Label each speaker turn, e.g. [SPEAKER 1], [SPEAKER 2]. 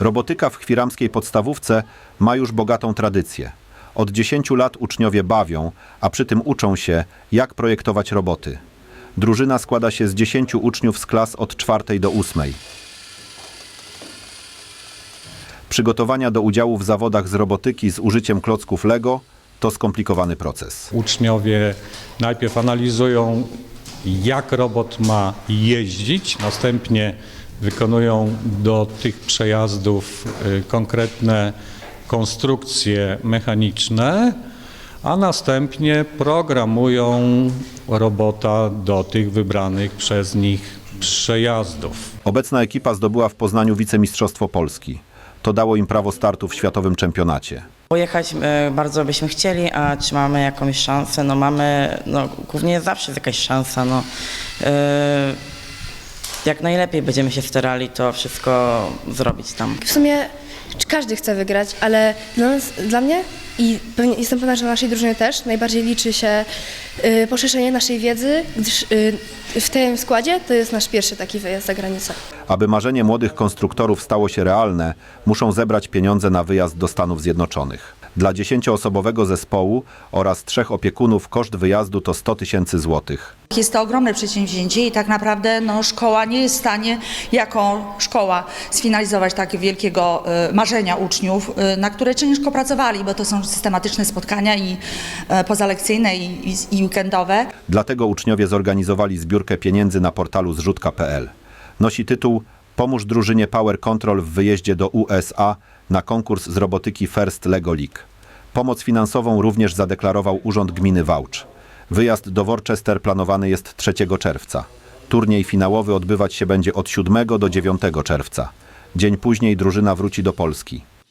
[SPEAKER 1] Robotyka w chwiramskiej podstawówce ma już bogatą tradycję. Od 10 lat uczniowie bawią, a przy tym uczą się, jak projektować roboty. Drużyna składa się z 10 uczniów z klas od 4 do 8. Przygotowania do udziału w zawodach z robotyki z użyciem klocków Lego to skomplikowany proces.
[SPEAKER 2] Uczniowie najpierw analizują, jak robot ma jeździć, następnie wykonują do tych przejazdów y, konkretne konstrukcje mechaniczne, a następnie programują robota do tych wybranych przez nich przejazdów.
[SPEAKER 1] Obecna ekipa zdobyła w Poznaniu wicemistrzostwo Polski. To dało im prawo startu w światowym czempionacie.
[SPEAKER 3] Pojechać e, bardzo byśmy chcieli, a czy mamy jakąś szansę? No mamy, no głównie zawsze jest jakaś szansa, no. E, jak najlepiej będziemy się starali to wszystko zrobić tam.
[SPEAKER 4] W sumie każdy chce wygrać, ale dla, nas, dla mnie i pewnie, jestem pewna, że dla naszej drużyny też najbardziej liczy się y, poszerzenie naszej wiedzy, gdyż y, w tym składzie to jest nasz pierwszy taki wyjazd za granicę.
[SPEAKER 1] Aby marzenie młodych konstruktorów stało się realne, muszą zebrać pieniądze na wyjazd do Stanów Zjednoczonych. Dla dziesięcioosobowego zespołu oraz trzech opiekunów koszt wyjazdu to 100 tysięcy złotych.
[SPEAKER 5] Jest to ogromne przedsięwzięcie i tak naprawdę no, szkoła nie jest w stanie jako szkoła sfinalizować tak wielkiego e, marzenia uczniów, e, na które ciężko pracowali, bo to są systematyczne spotkania i e, pozalekcyjne i, i, i weekendowe.
[SPEAKER 1] Dlatego uczniowie zorganizowali zbiórkę pieniędzy na portalu zrzutka.pl. Nosi tytuł Pomóż drużynie Power Control w wyjeździe do USA na konkurs z robotyki First Lego League. Pomoc finansową również zadeklarował Urząd Gminy Wałcz. Wyjazd do Worcester planowany jest 3 czerwca. Turniej finałowy odbywać się będzie od 7 do 9 czerwca. Dzień później drużyna wróci do Polski.